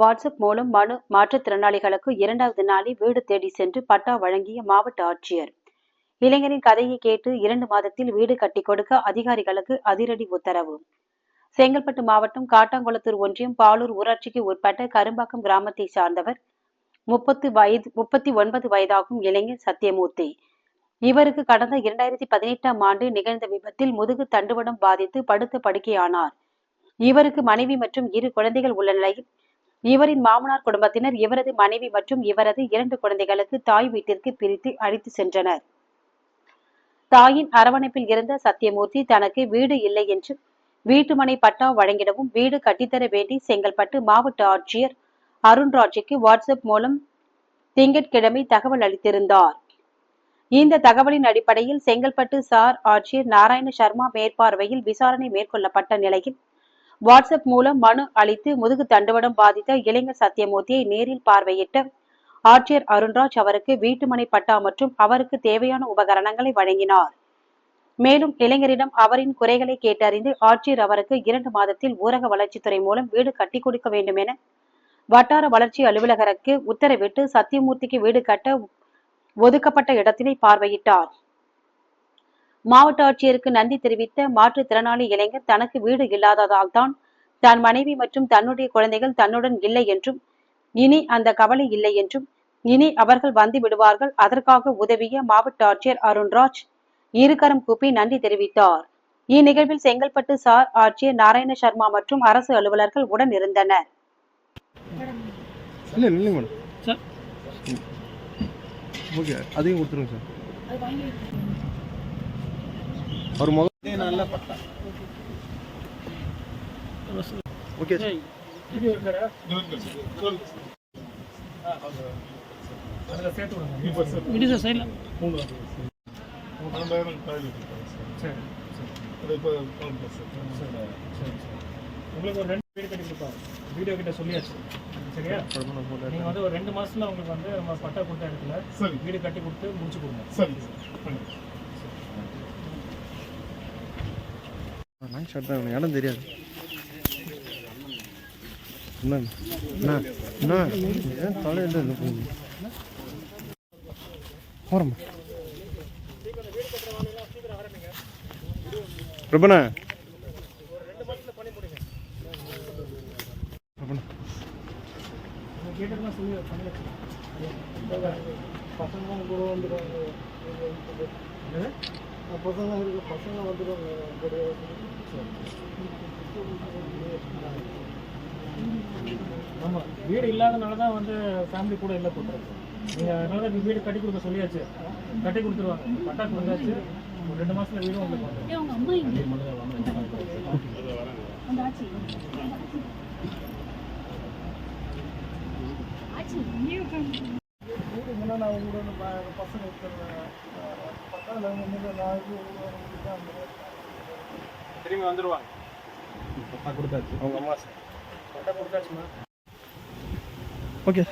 WhatsApp மூலம் மனு மாற்றுத்திறனாளிகளுக்கு இரண்டாவது நாளே வீடு தேடி சென்று பட்டா வழங்கிய மாவட்ட ஆட்சியர். இளைஞரின் கதையை கேட்டு இரண்டு மாதத்தில் வீடு கட்டி கொடுக்க அதிகாரிகளுக்கு அதிரடி உத்தரவு. செங்கல்பட்டு மாவட்டம் காட்டாங்குளத்தூர் ஒன்றியம் பாலூர் ஊராட்சிக்கு உட்பட்ட கரும்பாக்கம் கிராமத்தை சார்ந்தவர் முப்பத்து வயது முப்பத்தி ஒன்பது வயதாகும் இளைஞர் சத்தியமூர்த்தி. இவருக்கு கடந்த இரண்டாயிரத்தி பதினெட்டாம் ஆண்டு நிகழ்ந்த விபத்தில் முதுகு தண்டுவடம் பாதித்து படுத்த படுக்கையானார். இவருக்கு மனைவி மற்றும் இரு குழந்தைகள் உள்ள நிலையில் இவரின் மாமனார் குடும்பத்தினர் இவரது மனைவி மற்றும் இவரது இரண்டு குழந்தைகளுக்கு தாய் வீட்டிற்கு பிரித்து அழைத்து சென்றனர். தாயின் அரவணைப்பில் இருந்த சத்தியமூர்த்தி தனக்கு வீடு இல்லை என்று வீட்டுமனை பட்டா வழங்கிடவும் வீடு கட்டித்தர வேண்டி செங்கல்பட்டு மாவட்ட ஆட்சியர் அருண்ராஜுக்கு வாட்ஸ்அப் மூலம் திங்கட்கிழமை தகவல் அளித்திருந்தார். இந்த தகவலின் அடிப்படையில் செங்கல்பட்டு சார் ஆட்சியர் நாராயண சர்மா மேற்பார்வையில் விசாரணை மேற்கொள்ளப்பட்ட நிலையில் வாட்ஸ்அப் மூலம் மனு அளித்து முதுகு தண்டுவடம் பாதித்த இளைஞர் சத்தியமூர்த்தியை நேரில் பார்வையிட்ட ஆட்சியர் அருண்ராஜ் அவருக்கு வீட்டுமனை பட்டா மற்றும் அவருக்கு தேவையான உபகரணங்களை வழங்கினார். மேலும் இளைஞரிடம் அவரின் குறைகளை கேட்டறிந்து ஆட்சியர் அவருக்கு இரண்டு மாதத்தில் ஊரக வளர்ச்சித்துறை மூலம் வீடு கட்டிக் கொடுக்க வேண்டும் என வட்டார வளர்ச்சி அலுவலகருக்கு உத்தரவிட்டு சத்தியமூர்த்திக்கு வீடு கட்ட ஒதுக்கப்பட்ட இடத்தினை பார்வையிட்டார். மாவட்ட ஆட்சியருக்கு நன்றி தெரிவித்த மாற்றுத்திறனாளி இளைஞர் தனக்கு வீடு இல்லாததால் தான் தன் மனைவி மற்றும் தன்னுடைய குழந்தைகள் தன்னுடன் இல்லை என்றும் இனி அந்த கவலை இல்லை என்றும் இனி அவர்கள் வந்து விடுவார்கள். அதற்காக உதவிய மாவட்ட ஆட்சியர் அருண்ராஜ் இருகரம் கூப்பி நன்றி தெரிவித்தார். இந்நிகழ்வில் செங்கல்பட்டு சார் ஆட்சியர் நாராயண சர்மா மற்றும் அரசு அலுவலர்கள் உடன் இருந்தனர். அதையும் கொடுத்துருங்க சார். அவர் முகம் நல்ல பட்டா. ஓகே. உங்களுக்கு ஒரு ரெண்டு வீடு கட்டி கொடுப்பாங்க வீடியோ கிட்ட சொல்லியாச்சு. சரியா? நீங்கள் வந்து ஒரு ரெண்டு மாசத்துல உங்களுக்கு வந்து நம்ம பட்டா கொடுத்த இடத்துல சரி. வீடு கட்டி கொடுத்து முடிச்சு கொடுங்க. சரி லாங் ஷாட் தான் எனக்கு இடம் தெரியாது. என்ன? என்ன? என்ன? ஏன் தலையில் இந்த போகுது? கேட்டதெல்லாம் சொல்லி பசங்க கூட பசங்க இருக்கு பசங்க வந்துடுவாங்க ஆமாம் வீடு இல்லாதனால தான் வந்து ஃபேமிலி கூட இல்லை போட்டுருக்கு நீங்கள் அதனால தான் வீடு கட்டி கொடுக்க சொல்லியாச்சு. கட்டி கொடுத்துருவாங்க. பட்டா கொடுத்தாச்சு. ஒரு ரெண்டு மாசத்துல வீடும் உங்களுக்கு வீடு முன்னாடி வந்து ப- பசங்க இருக்கிற வந்து நான் திரும்பி வந்துடுவாங்க அவங்க அம்மா பட்டா கொடுத்தாச்சுமா? ஓகே.